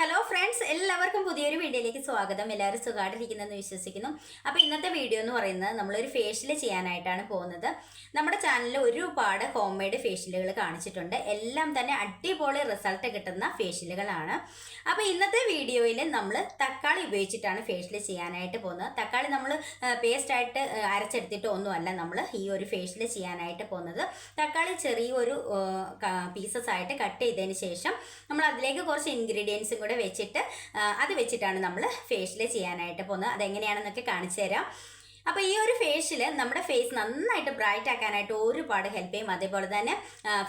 Hello friends എല്ലാവർക്കും പുതിയൊരു വീഡിയോയിലേക്ക് സ്വാഗതം. എല്ലാവരും സുഖമായിട്ടിരിക്കുന്നെന്ന് വിശ്വസിക്കുന്നു. അപ്പോൾ ഇന്നത്തെ വീഡിയോ എന്ന് പറയുന്നത് നമ്മളൊരു ഫേഷ്യൽ ചെയ്യാനായിട്ടാണ് പോകുന്നത്. നമ്മുടെ ചാനലിൽ ഒരുപാട് ഹോം മെയ്ഡ് ഫേഷ്യലുകൾ കാണിച്ചിട്ടുണ്ട്. എല്ലാം തന്നെ അടിപൊളി റിസൾട്ട് കിട്ടുന്ന ഫേഷ്യലുകളാണ് അപ്പോൾ ഇന്നത്തെ വീഡിയോയിൽ നമ്മൾ തക്കാളി ഉപയോഗിച്ചിട്ടാണ് ഫേഷ്യൽ ചെയ്യാനായിട്ട് പോകുന്നത്. തക്കാളി നമ്മൾ പേസ്റ്റായിട്ട് അരച്ചെടുത്തിട്ട് ഒന്നുമല്ല നമ്മൾ ഈ ഒരു ഫേഷ്യൽ ചെയ്യാനായിട്ട് പോകുന്നത്. തക്കാളി ചെറിയൊരു പീസസ് ആയിട്ട് കട്ട് ചെയ്തതിന് ശേഷം നമ്മൾ അതിലേക്ക് കുറച്ച് ഇൻഗ്രീഡിയൻസും കൂടെ വെച്ചിട്ട് അത് വെച്ചിട്ടാണ് നമ്മൾ ഫേഷ്യൽ ചെയ്യാനായിട്ട് പോകുന്നത്. അതെങ്ങനെയാണെന്നൊക്കെ കാണിച്ചു തരാം. അപ്പോൾ ഈ ഒരു ഫേഷ്യൽ നമ്മുടെ ഫേസ് നന്നായിട്ട് ബ്രൈറ്റ് ആക്കാനായിട്ട് ഒരുപാട് ഹെൽപ്പ് ചെയ്യും. അതേപോലെ തന്നെ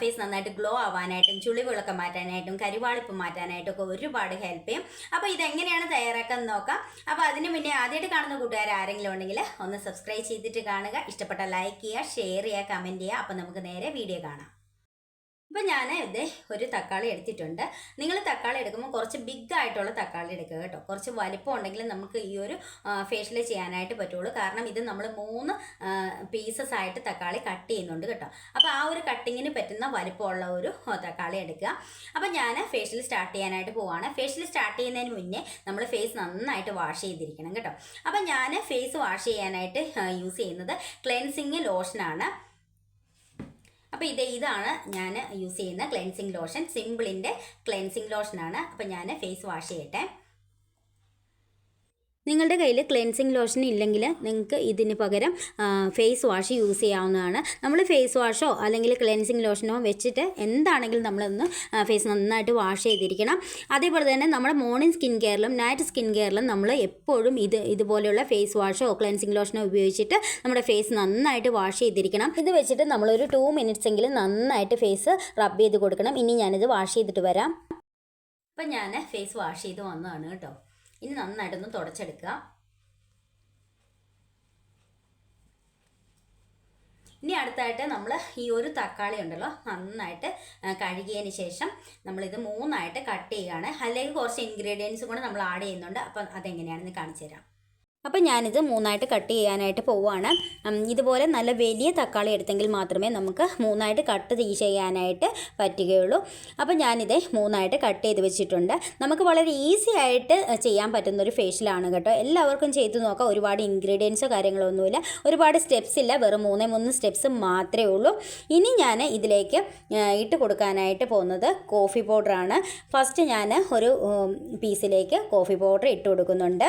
ഫേസ് നന്നായിട്ട് ഗ്ലോ ആവാനായിട്ടും ചുളിവുകളൊക്കെ മാറ്റാനായിട്ടും കരിവാളിപ്പ് മാറ്റാനായിട്ടും ഒക്കെ ഒരുപാട് ഹെൽപ്പ് ചെയ്യും. അപ്പോൾ ഇതെങ്ങനെയാണ് തയ്യാറാക്കാൻ നോക്കാം. അപ്പോൾ അതിന് മുന്നേ ആദ്യമായിട്ട് കാണുന്ന കൂട്ടുകാർ ആരെങ്കിലും ഉണ്ടെങ്കിൽ ഒന്ന് സബ്സ്ക്രൈബ് ചെയ്തിട്ട് കാണുക. ഇഷ്ടപ്പെട്ട ലൈക്ക് ചെയ്യുക ഷെയർ ചെയ്യുക കമന്റ് ചെയ്യുക. അപ്പോൾ നമുക്ക് നേരെ വീഡിയോ കാണാം. ഇപ്പം ഞാൻ ഇത് ഒരു തക്കാളി എടുത്തിട്ടുണ്ട്. നിങ്ങൾ തക്കാളി എടുക്കുമ്പോൾ കുറച്ച് ബിഗ് ആയിട്ടുള്ള തക്കാളി എടുക്കുക കേട്ടോ. കുറച്ച് വലിപ്പം ഉണ്ടെങ്കിൽ നമുക്ക് ഈ ഒരു ഫേഷ്യൽ ചെയ്യാനായിട്ട് പറ്റുള്ളൂ. കാരണം ഇത് നമ്മൾ മൂന്ന് പീസസ് ആയിട്ട് തക്കാളി കട്ട് ചെയ്യുന്നുണ്ട് കേട്ടോ. അപ്പോൾ ആ ഒരു കട്ടിങ്ങിന് പറ്റുന്ന വലിപ്പമുള്ള ഒരു തക്കാളി എടുക്കുക. അപ്പോൾ ഞാൻ ഫേഷ്യൽ സ്റ്റാർട്ട് ചെയ്യാനായിട്ട് പോവാണ്. ഫേഷ്യൽ സ്റ്റാർട്ട് ചെയ്യുന്നതിന് മുന്നേ നമ്മൾ ഫേസ് നന്നായിട്ട് വാഷ് ചെയ്തിരിക്കണം കേട്ടോ. അപ്പോൾ ഞാൻ ഫേസ് വാഷ് ചെയ്യാനായിട്ട് യൂസ് ചെയ്യുന്നത് ക്ലെൻസിങ് ലോഷനാണ് അപ്പോൾ ഇത് ഇതാണ് ഞാൻ യൂസ് ചെയ്യുന്ന ക്ലെൻസിങ് ലോഷൻ സിമ്പിളിന്റെ ക്ലെൻസിങ് ലോഷനാണ് അപ്പോൾ ഞാൻ ഫേസ് വാഷ് ചെയ്യട്ടെ. നിങ്ങളുടെ കയ്യിൽ ക്ലെൻസിങ് ലോഷൻ ഇല്ലെങ്കിൽ നിങ്ങൾക്ക് ഇതിന് പകരം ഫേസ് വാഷ് യൂസ് ചെയ്യാവുന്നതാണ്. നമ്മൾ ഫേസ് വാഷോ അല്ലെങ്കിൽ ക്ലെൻസിങ് ലോഷനോ വെച്ചിട്ട് എന്താണെങ്കിലും നമ്മളൊന്ന് ഫേസ് നന്നായിട്ട് വാഷ് ചെയ്തിരിക്കണം. അതേപോലെ തന്നെ നമ്മുടെ മോർണിംഗ് സ്കിൻ കെയറിലും നൈറ്റ് സ്കിൻ കെയറിലും നമ്മൾ എപ്പോഴും ഇത് ഇതുപോലെയുള്ള ഫേസ് വാഷോ ക്ലെൻസിങ് ലോഷനോ ഉപയോഗിച്ചിട്ട് നമ്മുടെ ഫേസ് നന്നായിട്ട് വാഷ് ചെയ്തിരിക്കണം. ഇത് വെച്ചിട്ട് നമ്മളൊരു ടു മിനിറ്റ്സ് എങ്കിലും നന്നായിട്ട് ഫേസ് റബ്ബ് ചെയ്ത് കൊടുക്കണം. ഇനി ഞാനിത് വാഷ് ചെയ്തിട്ട് വരാം. അപ്പം ഞാൻ ഫേസ് വാഷ് ചെയ്ത് വന്നതാണ് കേട്ടോ. ഇനി നന്നായിട്ടൊന്ന് തുടച്ചെടുക്കുക ഇനി അടുത്തായിട്ട് നമ്മൾ ഈ ഒരു തക്കാളി ഉണ്ടല്ലോ നന്നായിട്ട് കഴുകിയതിന് ശേഷം നമ്മളിത് മൂന്നായിട്ട് കട്ട് ചെയ്യുകയാണ് അല്ലെങ്കിൽ കുറച്ച് ഇൻഗ്രീഡിയൻസും കൂടെ നമ്മൾ ആഡ് ചെയ്യുന്നുണ്ട്. അപ്പം അതെങ്ങനെയാണെന്ന് കാണിച്ചു തരാം. അപ്പം ഞാനിത് മൂന്നായിട്ട് കട്ട് ചെയ്യാനായിട്ട് പോവുകയാണ് ഇതുപോലെ നല്ല വലിയ തക്കാളി എടുത്തെങ്കിൽ മാത്രമേ നമുക്ക് മൂന്നായിട്ട് കട്ട് ചെയ്യാനായിട്ട് പറ്റുകയുള്ളൂ. അപ്പം ഞാനിത് മൂന്നായിട്ട് കട്ട് ചെയ്ത് വെച്ചിട്ടുണ്ട്. നമുക്ക് വളരെ ഈസി ആയിട്ട് ചെയ്യാൻ പറ്റുന്ന ഒരു ഫേഷ്യലാണ് കേട്ടോ. എല്ലാവർക്കും ചെയ്തു നോക്കാം. ഒരുപാട് ഇൻഗ്രീഡിയൻസോ കാര്യങ്ങളൊന്നുമില്ല. ഒരുപാട് സ്റ്റെപ്സ് ഇല്ല. വെറും മൂന്നേ മൂന്ന് സ്റ്റെപ്സ് മാത്രമേ ഉള്ളൂ. ഇനി ഞാൻ ഇതിലേക്ക് ഇട്ട് കൊടുക്കാനായിട്ട് പോകുന്നത് കോഫി പൗഡറാണ്. ഫസ്റ്റ് ഞാൻ ഒരു പീസിലേക്ക് കോഫി പൗഡർ ഇട്ട് കൊടുക്കുന്നുണ്ട്.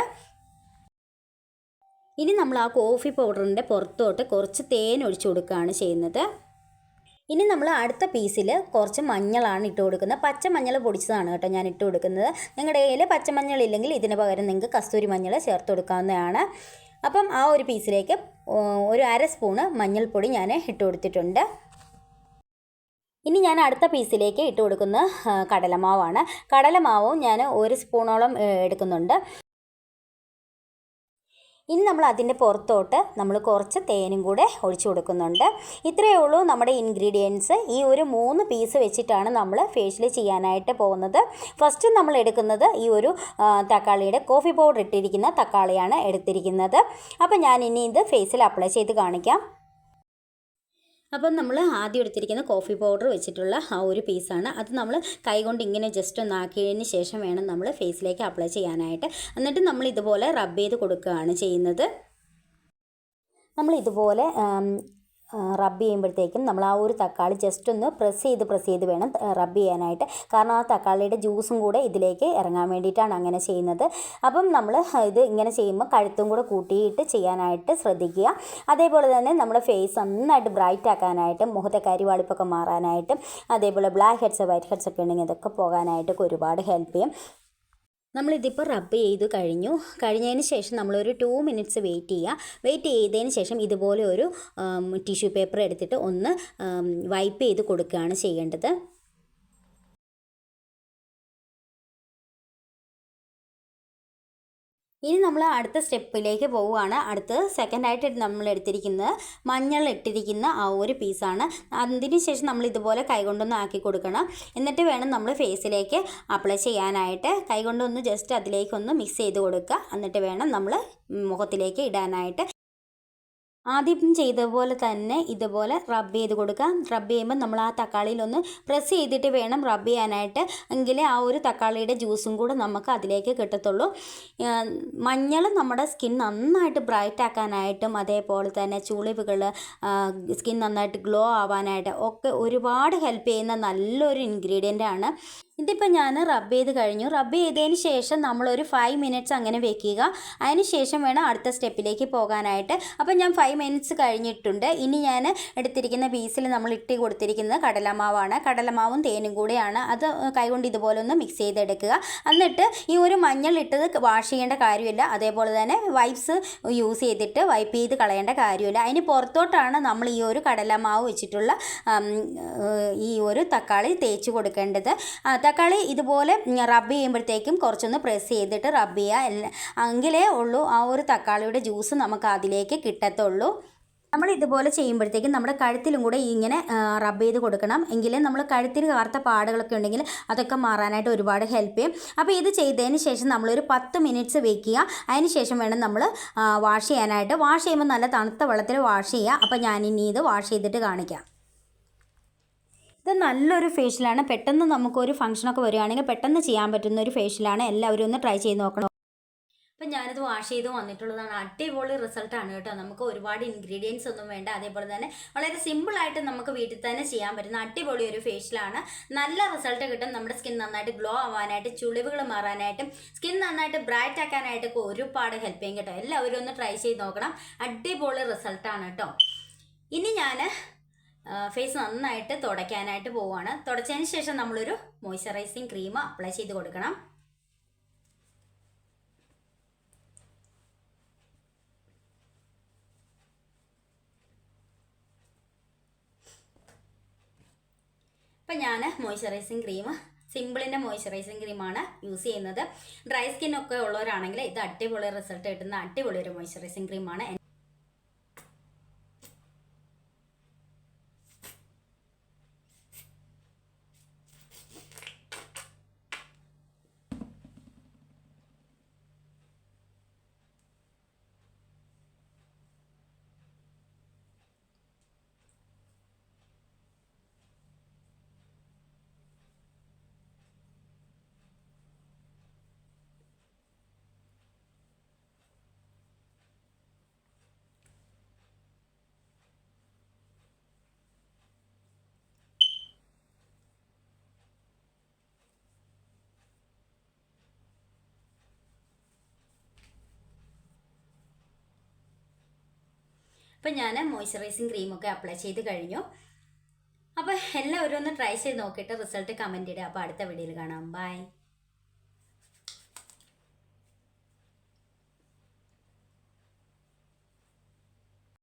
ഇനി നമ്മൾ ആ കോഫി പൗഡറിന്റെ പുറത്തോട്ട് കുറച്ച് തേൻ ഒഴിച്ചു കൊടുക്കുകയാണ് ചെയ്യുന്നത്. ഇനി നമ്മൾ അടുത്ത പീസിൽ കുറച്ച് മഞ്ഞളാണ് ഇട്ട് കൊടുക്കുന്നത്. പച്ചമഞ്ഞൾ പൊടിച്ചതാണ് കേട്ടോ ഞാൻ ഇട്ട് കൊടുക്കുന്നത്. നിങ്ങളുടെ കയ്യിൽ പച്ചമഞ്ഞൾ ഇല്ലെങ്കിൽ ഇതിന് പകരം നിങ്ങൾക്ക് കസ്തൂരി മഞ്ഞൾ ചേർത്ത് കൊടുക്കാവുന്നതാണ്. അപ്പം ആ ഒരു പീസിലേക്ക് ഒരു അര സ്പൂണ് മഞ്ഞൾപ്പൊടി ഞാൻ ഇട്ട് കൊടുത്തിട്ടുണ്ട്. ഇനി ഞാൻ അടുത്ത പീസിലേക്ക് ഇട്ട് കൊടുക്കുന്ന കടലമാവാണ്. കടലമാവും ഞാൻ ഒരു സ്പൂണോളം എടുക്കുന്നുണ്ട്. ഇനി നമ്മൾ അതിന്റെ പുറത്തോട്ട് നമ്മൾ കുറച്ച് തേനും കൂടെ ഒഴിച്ചു കൊടുക്കുന്നുണ്ട്. ഇത്രയേ ഉള്ളൂ നമ്മുടെ ഇൻഗ്രീഡിയൻസ് ഈ ഒരു മൂന്ന് പീസ് വെച്ചിട്ടാണ് നമ്മൾ ഫേഷ്യൽ ചെയ്യാനായിട്ട് പോകുന്നത്. ഫസ്റ്റ് നമ്മൾ എടുക്കുന്നത് ഈ ഒരു തക്കാളിയുടെ കോഫി പൗഡർ ഇട്ടിരിക്കുന്ന തക്കാളിയാണ് എടുത്തിരിക്കുന്നത്. അപ്പോൾ ഞാൻ ഇനി ഇത് ഫേസിൽ അപ്ലൈ ചെയ്ത് കാണിക്കാം. അപ്പം നമ്മൾ ആദ്യം എടുത്തിരിക്കുന്ന കോഫി പൗഡർ വെച്ചിട്ടുള്ള ആ ഒരു പീസാണ്. അത് നമ്മൾ കൈകൊണ്ട് ഇങ്ങനെ ജസ്റ്റ് ഒന്ന് ആക്കിയതിന് ശേഷം വേണം നമ്മൾ ഫേസിലേക്ക് അപ്ലൈ ചെയ്യാനായിട്ട്. എന്നിട്ട് നമ്മൾ ഇതുപോലെ റബ്ബ് ചെയ്ത് കൊടുക്കുകയാണ് ചെയ്യുന്നത്. നമ്മൾ ഇതുപോലെ റബ്ബ് ചെയ്യുമ്പോഴത്തേക്കും നമ്മൾ ആ ഒരു തക്കാളി ജസ്റ്റ് ഒന്ന് പ്രസ് ചെയ്ത് പ്രസ് ചെയ്ത് വേണം റബ്ബ് ചെയ്യാനായിട്ട്. കാരണം ആ തക്കാളിയുടെ ജ്യൂസും കൂടെ ഇതിലേക്ക് ഇറങ്ങാൻ വേണ്ടിയിട്ടാണ് അങ്ങനെ ചെയ്യുന്നത്. അപ്പം നമ്മൾ ഇത് ഇങ്ങനെ ചെയ്യുമ്പോൾ കഴുത്തും കൂടെ കൂട്ടിയിട്ട് ചെയ്യാനായിട്ട് ശ്രദ്ധിക്കുക. അതേപോലെ തന്നെ നമ്മുടെ ഫേസ് നന്നായിട്ട് ബ്രൈറ്റ് ആക്കാനായിട്ടും മുഖത്തെ കരിവാളിപ്പൊക്കെ മാറാനായിട്ടും അതേപോലെ ബ്ലാക്ക് ഹെഡ്സ് വൈറ്റ് ഹെഡ്സ് ഒക്കെ ഉണ്ടെങ്കിൽ അതൊക്കെ പോകാനായിട്ടൊക്കെ ഒരുപാട് ഹെൽപ്പ് ചെയ്യും. നമ്മളിതിപ്പോൾ റബ്ബ് ചെയ്ത് കഴിഞ്ഞു. കഴിഞ്ഞതിന് ശേഷം നമ്മളൊരു ടു മിനിറ്റ്സ് വെയിറ്റ് ചെയ്യുക വെയിറ്റ് ചെയ്തതിന് ശേഷം ഇതുപോലെ ഒരു ടിഷ്യൂ പേപ്പർ എടുത്തിട്ട് ഒന്ന് വൈപ്പ് ചെയ്ത് കൊടുക്കുകയാണ് ചെയ്യേണ്ടത്. ഇനി നമ്മൾ അടുത്ത സ്റ്റെപ്പിലേക്ക് പോവുകയാണ്. അടുത്ത് സെക്കൻഡായിട്ട് നമ്മൾ എടുത്തിരിക്കുന്നത് മഞ്ഞൾ ഇട്ടിരിക്കുന്ന ആ ഒരു പീസാണ് അതിന് ശേഷം നമ്മൾ ഇതുപോലെ കൈകൊണ്ടൊന്ന് ആക്കി കൊടുക്കണം. എന്നിട്ട് വേണം നമ്മൾ ഫേസിലേക്ക് അപ്ലൈ ചെയ്യാനായിട്ട്. കൈകൊണ്ടൊന്ന് ജസ്റ്റ് അതിലേക്കൊന്ന് മിക്സ് ചെയ്ത് കൊടുക്കുക. എന്നിട്ട് വേണം നമ്മൾ മുഖത്തിലേക്ക് ഇടാനായിട്ട്. ആദ്യം ചെയ്ത പോലെ തന്നെ ഇതുപോലെ റബ്ബ് ചെയ്ത് കൊടുക്കുക. റബ്ബ് ചെയ്യുമ്പോൾ നമ്മൾ ആ തക്കാളിയിൽ ഒന്ന് പ്രസ് ചെയ്തിട്ട് വേണം റബ്ബ് ചെയ്യാനായിട്ട്. എങ്കിലേ ആ ഒരു തക്കാളിയുടെ ജ്യൂസും കൂടെ നമുക്ക് അതിലേക്ക് കിട്ടത്തുള്ളൂ. മഞ്ഞൾ നമ്മുടെ സ്കിൻ നന്നായിട്ട് ബ്രൈറ്റ് ആക്കാനായിട്ടും അതേപോലെ തന്നെ ചുളിവുകൾ സ്കിൻ നന്നായിട്ട് ഗ്ലോ ആവാനായിട്ട് ഒക്കെ ഒരുപാട് ഹെൽപ്പ് ചെയ്യുന്ന നല്ലൊരു ഇൻഗ്രീഡിയന്റ് ആണ്. ഇതിപ്പോൾ ഞാൻ റബ്ബ് ചെയ്ത് കഴിഞ്ഞു. റബ്ബ് ചെയ്തതിന് ശേഷം നമ്മളൊരു ഫൈവ് മിനിറ്റ്സ് അങ്ങനെ വെക്കുക. അതിന് ശേഷം വേണം അടുത്ത സ്റ്റെപ്പിലേക്ക് പോകാനായിട്ട്. അപ്പോൾ ഞാൻ ഫൈവ് മിനിറ്റ്സ് കഴിഞ്ഞിട്ടുണ്ട്. ഇനി ഞാൻ എടുത്തിരിക്കുന്ന പീസിൽ നമ്മൾ ഇട്ട് കൊടുത്തിരിക്കുന്നത് കടലമാവാണ്. കടലമാവും തേനും കൂടെയാണ്. അത് കൈകൊണ്ട് ഇതുപോലെ ഒന്ന് മിക്സ് ചെയ്തെടുക്കുക. എന്നിട്ട് ഈ ഒരു മഞ്ഞൾ ഇട്ടത് വാഷ് ചെയ്യേണ്ട കാര്യമില്ല. അതേപോലെ തന്നെ വൈപ്സ് യൂസ് ചെയ്തിട്ട് വൈപ്പ് ചെയ്ത് കളയേണ്ട കാര്യമില്ല. അതിന് പുറത്തോട്ടാണ് നമ്മൾ ഈ ഒരു കടലമാവ് വെച്ചിട്ടുള്ള ഈ ഒരു തക്കാളി തേച്ച് കൊടുക്കേണ്ടത്. തക്കാളി ഇതുപോലെ റബ്ബ് ചെയ്യുമ്പോഴത്തേക്കും കുറച്ചൊന്ന് പ്രസ് ചെയ്തിട്ട് റബ്ബ് ചെയ്യുക. എങ്കിലേ ഉള്ളൂ. ആ ഒരു തക്കാളിയുടെ ജ്യൂസ് നമുക്ക് അതിലേക്ക് കിട്ടത്തുള്ളൂ. നമ്മൾ ഇതുപോലെ ചെയ്യുമ്പോഴത്തേക്കും നമ്മുടെ കഴുത്തിലും കൂടെ ഇങ്ങനെ റബ്ബ് ചെയ്ത് കൊടുക്കണം. എങ്കിലും നമ്മൾ കഴുത്തിൽ കാർത്ത പാടുകളൊക്കെ ഉണ്ടെങ്കിൽ അതൊക്കെ മാറാനായിട്ട് ഒരുപാട് ഹെൽപ്പ് ചെയ്യും. അപ്പോൾ ഇത് ചെയ്തതിന് ശേഷം നമ്മളൊരു പത്ത് മിനിറ്റ്സ് വെക്കുക അതിന് ശേഷം വേണം നമ്മൾ വാഷ് ചെയ്യാനായിട്ട്. വാഷ് ചെയ്യുമ്പോൾ നല്ല തണുത്ത വെള്ളത്തിൽ വാഷ് ചെയ്യുക. അപ്പോൾ ഞാൻ ഇനി ഇത് വാഷ് ചെയ്തിട്ട് കാണിക്കാം. ഇത് നല്ലൊരു ഫേഷ്യലാണ് പെട്ടെന്ന് നമുക്കൊരു ഫംഗ്ഷനൊക്കെ വരികയാണെങ്കിൽ പെട്ടെന്ന് ചെയ്യാൻ പറ്റുന്ന ഒരു ഫേഷ്യലാണ് എല്ലാവരും ഒന്ന് ട്രൈ ചെയ്ത് നോക്കണം. അപ്പം ഞാനിത് വാഷ് ചെയ്ത് വന്നിട്ടുള്ളതാണ്. അടിപൊളി റിസൾട്ടാണ് കേട്ടോ. നമുക്ക് ഒരുപാട് ഇൻഗ്രീഡിയൻസ് ഒന്നും വേണ്ട. അതേപോലെ തന്നെ വളരെ സിമ്പിളായിട്ട് നമുക്ക് വീട്ടിൽ തന്നെ ചെയ്യാൻ പറ്റുന്ന അടിപൊളി ഒരു ഫേഷ്യലാണ് നല്ല റിസൾട്ട് കിട്ടും. നമ്മുടെ സ്കിൻ നന്നായിട്ട് ഗ്ലോ ആവാനായിട്ട് ചുളിവുകൾ മാറാനായിട്ടും സ്കിൻ നന്നായിട്ട് ബ്രൈറ്റ് ആക്കാനായിട്ടൊക്കെ ഒരുപാട് ഹെൽപ്പ് ചെയ്യും കേട്ടോ. എല്ലാവരും ഒന്ന് ട്രൈ ചെയ്ത് നോക്കണം. അടിപൊളി റിസൾട്ടാണ് കേട്ടോ. ഇനി ഞാൻ ഫേസ് നന്നായിട്ട് തുടയ്ക്കാനായിട്ട് പോവുകയാണ്. തുടച്ചതിന് ശേഷം നമ്മളൊരു മോയ്സ്ചറൈസിങ് ക്രീം അപ്ലൈ ചെയ്ത് കൊടുക്കണം. ഇപ്പം ഞാൻ മോയ്സ്ചറൈസിങ് ക്രീം സിമ്പിളിന്റെ മോയ്സ്ചറൈസിങ് ക്രീമാണ് യൂസ് ചെയ്യുന്നത്. ഡ്രൈ സ്കിൻ ഒക്കെ ഉള്ളവരാണെങ്കിൽ ഇത് അടിപൊളി റിസൾട്ട് കിട്ടുന്ന അടിപൊളി ഒരു മോയ്സ്ചറൈസിങ് ക്രീമാണ് അപ്പം ഞാൻ മോയ്സ്ചറൈസിങ് ക്രീമൊക്കെ അപ്ലൈ ചെയ്ത് കഴിഞ്ഞു. അപ്പോൾ എല്ലാവരും ഒന്ന് ട്രൈ ചെയ്ത് നോക്കിയിട്ട് റിസൾട്ട് കമന്റ് ഇടുക. അപ്പോൾ അടുത്ത വീഡിയോയിൽ കാണാം. ബൈ